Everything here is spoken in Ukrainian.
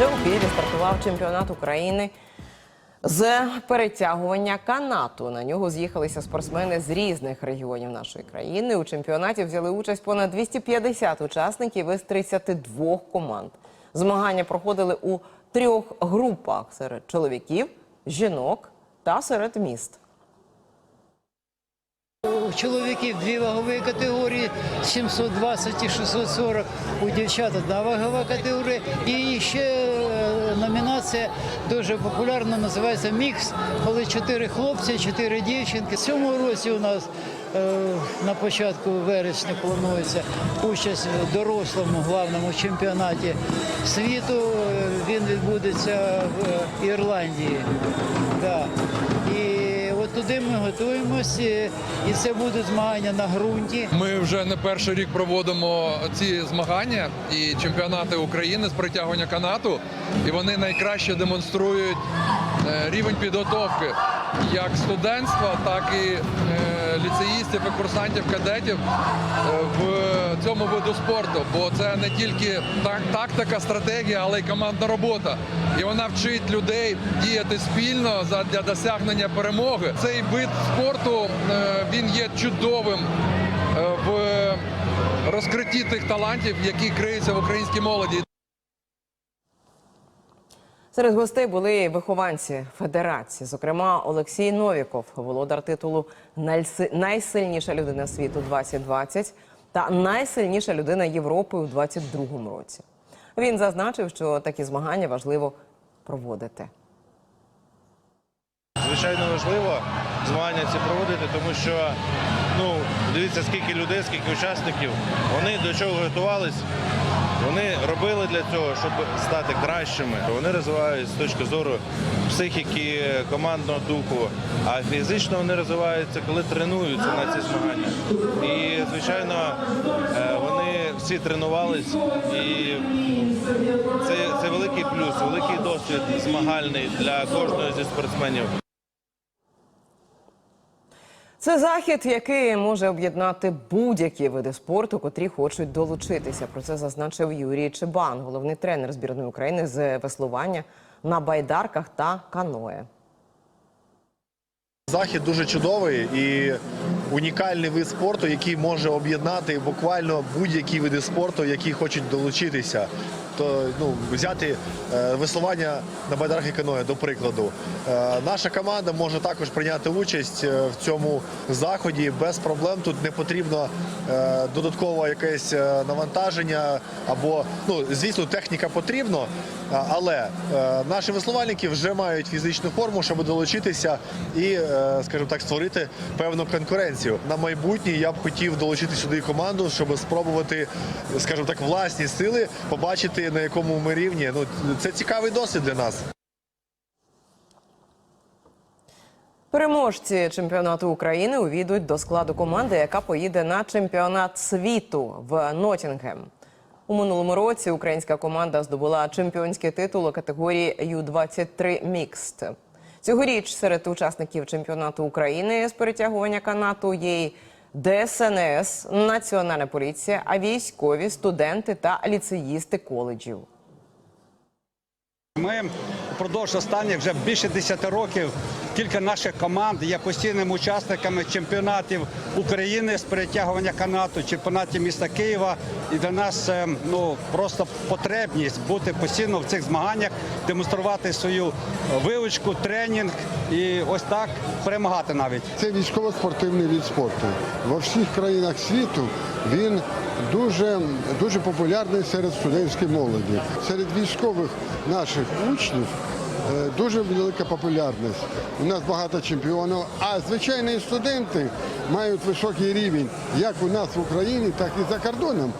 Адже у Києві стартував чемпіонат України з перетягування канату. На нього з'їхалися спортсмени з різних регіонів нашої країни. У чемпіонаті взяли участь понад 250 учасників із 32 команд. Змагання проходили у трьох групах серед чоловіків, жінок та серед міст. У чоловіків дві вагові категорії 720 і 640, у дівчат одна вагова категорія. І ще е, номінація дуже популярна, називається мікс, коли чотири хлопці, чотири дівчинки. В цьому році у нас е, на початку вересня планується участь в дорослому главному чемпіонаті світу. Е, Він відбудеться в Ірландії. І туди ми готуємося, і це будуть змагання на ґрунті. Ми вже не перший рік проводимо ці змагання і чемпіонати України з притягування канату, і вони найкраще демонструють рівень підготовки як студентства, так і е, ліцеїстів і курсантів, кадетів е, в цьому виду спорту. Бо це не тільки тактика, стратегія, але й командна робота. І вона вчить людей діяти спільно для досягнення перемоги. Цей вид спорту е, він є чудовим в розкритті тих талантів, які криються в українській молоді. Серед гостей були вихованці федерації, зокрема Олексій Новіков, володар титулу «Найси- найсильніша людина світу 2020 та найсильніша людина Європи у 2022 році. Він зазначив, що такі змагання важливо проводити. Звичайно важливо змагання ці проводити, тому що ну дивіться, скільки людей, скільки учасників. Вони до чого готувались. Вони робили для цього, щоб стати кращими. Вони розвиваються з точки зору психіки, командного духу, а фізично вони розвиваються, коли тренуються на ці змагання. І, звичайно, е, вони всі тренувались, і це, це великий плюс, великий досвід змагальний для кожного зі спортсменів. Це захід, який може об'єднати будь-які види спорту, котрі хочуть долучитися. Про це зазначив Юрій Чебан, головний тренер збірної України з веслування на байдарках та каное. Захід дуже чудовий і унікальний вид спорту, який може об'єднати буквально будь-які види спорту, які хочуть долучитися. То ну взяти е, веслування на байдарках і каное, до прикладу. Е, наша команда може також прийняти участь е, в цьому заході без проблем. Тут не потрібно е, додаткове якесь е, навантаження або ну звісно, техніка потрібно, але е, наші веслувальники вже мають фізичну форму, щоб долучитися і, е, скажімо так, створити певну конкуренцію. На майбутнє я б хотів долучити сюди команду, щоб спробувати, скажімо так, власні сили, побачити на якому ми рівні. Ну це цікавий досвід для нас. Переможці чемпіонату України увійдуть до складу команди, яка поїде на чемпіонат світу в Нотінгем. У минулому році українська команда здобула чемпіонський титул у категорії Ю-23 Мікст. Цьогоріч серед учасників чемпіонату України з перетягування канату є й ДСНС, Національна поліція, а військові, студенти та ліцеїсти коледжів. Ми впродовж останніх вже більше 10 років кілька наших команд є постійними учасниками чемпіонатів України з перетягування канату, чемпіонатів міста Києва. І для нас е, ну просто потребність бути постійно в цих змаганнях, демонструвати свою вивичку, тренінг і ось так перемагати навіть. Це військово-спортивний від спорту. Во всіх країнах світу він дуже, дуже популярний серед студентської молоді. Серед військових наших учнів дуже велика популярність. У нас багато чемпіонів, а звичайні студенти мають високий рівень як у нас в Україні, так і за кордоном.